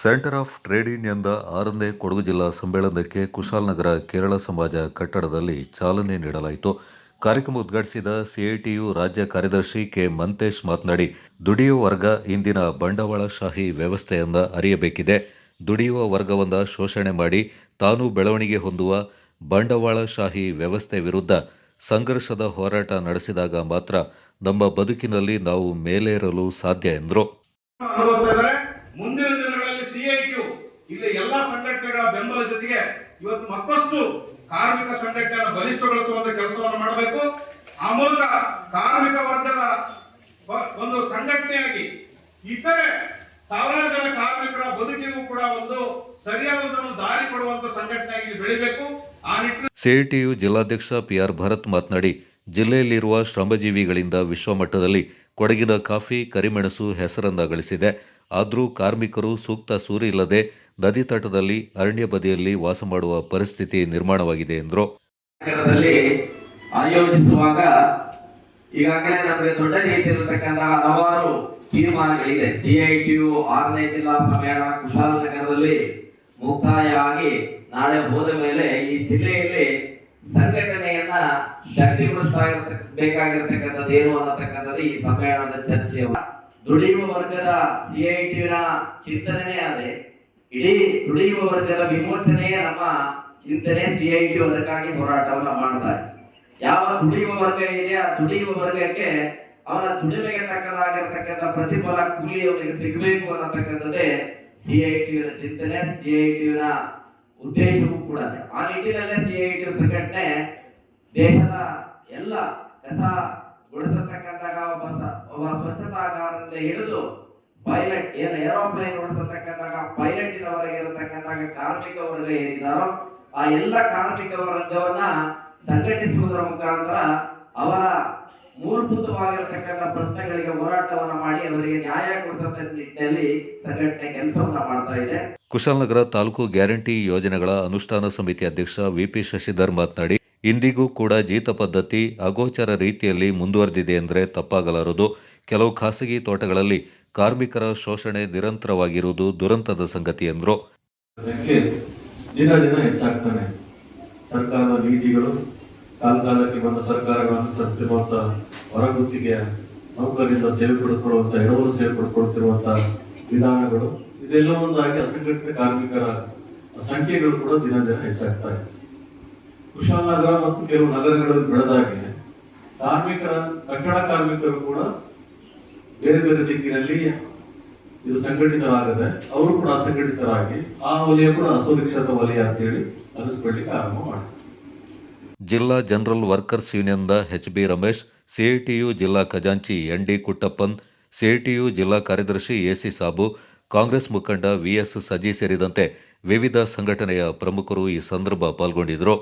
Centre of trade ಯೂನಿಯನ್ದ ಆರನೇ ಕೊಡಗು ಜಿಲ್ಲಾ ಸಮ್ಮೇಳನಕ್ಕೆ ಕುಶಾಲನಗರ ಕೇರಳ ಸಮಾಜ ಕಟ್ಟಡದಲ್ಲಿ ಚಾಲನೆ ನೀಡಲಾಯಿತು. ಕಾರ್ಯಕ್ರಮ ಉದ್ಘಾಟಿಸಿದ ಸಿಐಟಿಯು ರಾಜ್ಯ ಕಾರ್ಯದರ್ಶಿ ಕೆ. ಮಂತೇಶ್ ಮಾತನಾಡಿ, ದುಡಿಯುವ ವರ್ಗ ಇಂದಿನ ಬಂಡವಾಳಶಾಹಿ ವ್ಯವಸ್ಥೆಯಿಂದ ಅರಿಯಬೇಕಿದೆ. ದುಡಿಯುವ ವರ್ಗವನ್ನ ಶೋಷಣೆ ಮಾಡಿ ತಾನು ಬೆಳವಣಿಗೆ ಹೊಂದುವ ಬಂಡವಾಳಶಾಹಿ ವ್ಯವಸ್ಥೆ ವಿರುದ್ಧ ಸಂಘರ್ಷದ ಹೋರಾಟ ನಡೆಸಿದಾಗ ಮಾತ್ರ ನಮ್ಮ ಬದುಕಿನಲ್ಲಿ ನಾವು ಮೇಲೇರಲು ಸಾಧ್ಯ ಎಂದರು. ದಿನಗಳಲ್ಲಿ ಟಿ, ಇಲ್ಲಿ ಎಲ್ಲಾ ಸಂಘಟನೆಗಳ ಬೆಂಬಲ ಜೊತೆಗೆ ಇವತ್ತು ಮತ್ತಷ್ಟು ಕಾರ್ಮಿಕ ಸಂಘಟನೆಯನ್ನು ಬಲಿಷ್ಠಗೊಳಿಸುವಂತ ಕೆಲಸವನ್ನು ಮಾಡಬೇಕು. ಆ ಮೂಲಕ ಕಾರ್ಮಿಕ ವರ್ಗದ ಒಂದು ಸಂಘಟನೆಯಾಗಿ ಇತರೆ ಸಾವಿರಾರು ಜನ ಕಾರ್ಮಿಕರ ಬದುಕಿಗೂ ಕೂಡ ಒಂದು ಸರಿಯಾದಂತ ಒಂದು ದಾರಿ ಕೊಡುವಂತ ಸಂಘಟನೆಯಾಗಿ ಬೆಳಿಬೇಕು. ಆ ನಿಟ್ಟಿನಲ್ಲಿ ಸಿಐಟಿಯು ಜಿಲ್ಲಾಧ್ಯಕ್ಷ ಪಿಆರ್ ಭರತ್ ಮಾತನಾಡಿ, ಜಿಲ್ಲೆಯಲ್ಲಿರುವ ಶ್ರಮಜೀವಿಗಳಿಂದ ವಿಶ್ವಮಟ್ಟದಲ್ಲಿ ಕೊಡಗಿನ ಕಾಫಿ, ಕರಿಮೆಣಸು ಹೆಸರನ್ನ ಗಳಿಸಿದೆ ಆದರೂ ಕಾರ್ಮಿಕರು ಸೂಕ್ತ ಸೂರಿಲ್ಲದೆ ನದಿ ತಟದಲ್ಲಿ ಅರಣ್ಯ ಬದಿಯಲ್ಲಿ ವಾಸ ಮಾಡುವ ಪರಿಸ್ಥಿತಿ ನಿರ್ಮಾಣವಾಗಿದೆ ಎಂದರು. ಆಯೋಜಿಸುವಾಗ ಈಗಾಗಲೇ ನಮಗೆ ದೊಡ್ಡ ರೀತಿಯಲ್ಲಿರತಕ್ಕಂತಹ ಹಲವಾರು ತೀರ್ಮಾನಗಳಿದೆ. ಸಿಐಟಿಯು ಆರನೇ ಜಿಲ್ಲಾ ಸಮ್ಮೇಳನ ಕುಶಾಲನಗರದಲ್ಲಿ ಮುಕ್ತಾಯ ಆಗಿ ನಾಳೆ ಹೋದ ಮೇಲೆ ಈ ಜಿಲ್ಲೆಯಲ್ಲಿ ಸಂಘಟನೆಯನ್ನ ಶಕ್ತಿಗೊಳಿಸಬೇಕಾಗಿರ್ತಕ್ಕಂಥದ್ದು ಬೇಕಾಗಿರ್ತಕ್ಕಂಥದ್ದು ಏನು ಅನ್ನತಕ್ಕಂಥದ್ದು ಈ ಸಮ್ಮೇಳನದ ಚರ್ಚೆ ದುಡಿಯುವ ವರ್ಗದ ಸಿಐಟಿನ ಚಿಂತನೆ ಆದರೆ ಇಡೀ ದುಡಿಯುವ ವರ್ಗದ ವಿಮೋಚನೆಯೇ ನಮ್ಮ ಚಿಂತನೆ ಸಿಐಟಿ ಅದಕ್ಕಾಗಿ ಹೋರಾಟವನ್ನ ಮಾಡ್ತಾರೆ ಯಾವ ದುಡಿಯುವ ವರ್ಗ ಇದೆ, ಆ ದುಡಿಯುವ ವರ್ಗಕ್ಕೆ ಅವನ ದುಡಿಮೆಗೆ ತಕ್ಕದಾಗಿರ್ತಕ್ಕಂಥ ಪ್ರತಿಫಲ ಕೂಲಿ ಅವನಿಗೆ ಸಿಗಬೇಕು ಅನ್ನತಕ್ಕಂಥದ್ದೇ ಸಿಐಟಿಯ ಚಿಂತನೆ ಸಿಐಟಿಯ ಉದ್ದೇಶವೂ ಕೂಡ. ಆ ನಿಟ್ಟಿನಲ್ಲೇ ಟಿ ಸಂಘಟನೆ ದೇಶದ ಎಲ್ಲ ಕಸ ಗುಡಿಸತಕ್ಕಂತಹ ಒಬ್ಬ ಸ್ವಚ್ಛತಾಗಾರದಿಂದ ಹಿಡಿದು ಪೈಲಟ್ ಏನು ಏರೋಪ್ಲೇನ್ ಓಡಿಸತಕ್ಕಂತಹ ಪೈಲಟಿನವರೆಗೆ ಇರತಕ್ಕಂತಹ ಕಾರ್ಮಿಕ ವರ್ಗ ಏನಿದಾರೋ ಆ ಎಲ್ಲ ಕಾರ್ಮಿಕ ವರ್ಗವನ್ನ ಸಂಘಟಿಸುವುದರ ಮುಖಾಂತರ ಅವರ ಮೂಲಭೂತವಾಗಿರತಕ್ಕಂಥ ಪ್ರಶ್ನೆಗಳಿಗೆ ಹೋರಾಟವನ್ನು ಮಾಡಿ ಅವರಿಗೆ ನ್ಯಾಯ ಕೊಡಿಸತಕ್ಕ ನಿಟ್ಟಿನಲ್ಲಿ ಸಂಘಟನೆ ಕೆಲಸವನ್ನ ಮಾಡ್ತಾ ಇದೆ. ಕುಶಾಲನಗರ ತಾಲೂಕು ಗ್ಯಾರಂಟಿ ಯೋಜನೆಗಳ ಅನುಷ್ಠಾನ ಸಮಿತಿ ಅಧ್ಯಕ್ಷ ವಿಪಿ ಶಶಿಧರ್ ಮಾತನಾಡಿ, ಇಂದಿಗೂ ಕೂಡ ಜೀತ ಪದ್ಧತಿ ಅಗೋಚರ ರೀತಿಯಲ್ಲಿ ಮುಂದುವರೆದಿದೆ ಎಂದರೆ ತಪ್ಪಾಗಲಾರದು. ಕೆಲವು ಖಾಸಗಿ ತೋಟಗಳಲ್ಲಿ ಕಾರ್ಮಿಕರ ಶೋಷಣೆ ನಿರಂತರವಾಗಿರುವುದು ದುರಂತದ ಸಂಗತಿ ಎಂದರು. ದಿನ ದಿನ ಹೆಚ್ಚಾಗ್ತಾನೆ. ಸರ್ಕಾರದ ನೀತಿಗಳು, ಕಾಲಕಾಲಕ್ಕೆ ಬಂದ ಸರ್ಕಾರಗಳು ಅನುಸರಿಸ್ತಿರುವಂತ ಹೊರಗುತ್ತಿಗೆ ನೌಕರರಿಂದ ಸೇವೆ ಪಡೆದುಕೊಳ್ಳುವಂತ ಎರಡೂರು ಸೇವೆ ಪಡ್ಕೊಳ್ತಿರುವಂತ ವಿಧಾನಗಳು ಇದೆಲ್ಲವೊಂದಾಗಿ ಅಸಂಘಟಿತ ಕಾರ್ಮಿಕರ ಸಂಖ್ಯೆಗಳು ಕೂಡ ದಿನ ದಿನ ಹೆಚ್ಚಾಗ್ತಾ ಇದೆ. ಕುಶಾಲನಗರ ಮತ್ತು ಕೆಲವು ನಗರಗಳಲ್ಲಿ ಬೆಳೆದಾಗೆ ಕಾರ್ಮಿಕರ, ಕಟ್ಟಡ ಕಾರ್ಮಿಕರು ಕೂಡ ಬೇರೆ ಬೇರೆ ದಿಕ್ಕಿನಲ್ಲಿ ಇದು ಸಂಘಟಿತರಾಗದೆ ಅವರು ಕೂಡ ಅಸಂಘಟಿತರಾಗಿ ಆ ವಲಯ ಕೂಡ ಅಸುರಕ್ಷಿತ ವಲಯ ಅಂತೇಳಿ ಅನಿಸ್ಕೊಳ್ಳಿಕ್ಕೆ ಆರಂಭ ಮಾಡಿದ್ರು. ಜಿಲ್ಲಾ ಜನರಲ್ ವರ್ಕರ್ಸ್ ಯೂನಿಯನ್ದ ಎಚ್ ಬಿ ರಮೇಶ್ ಸಿಐಟಿಯು ಜಿಲ್ಲಾ ಖಜಾಂಚಿ ಎನ್ ಡಿ ಕುಟ್ಟಪ್ಪನ್ ಸಿಐಟಿಯು ಜಿಲ್ಲಾ ಕಾರ್ಯದರ್ಶಿ ಎ ಸಿ ಸಾಬು, ಕಾಂಗ್ರೆಸ್ ಮುಖಂಡ ವಿಎಸ್ ಸಜಿ ಸೇರಿದಂತೆ ವಿವಿಧ ಸಂಘಟನೆಯ ಪ್ರಮುಖರು ಈ ಸಂದರ್ಭ ಪಾಲ್ಗೊಂಡಿದ್ದರು.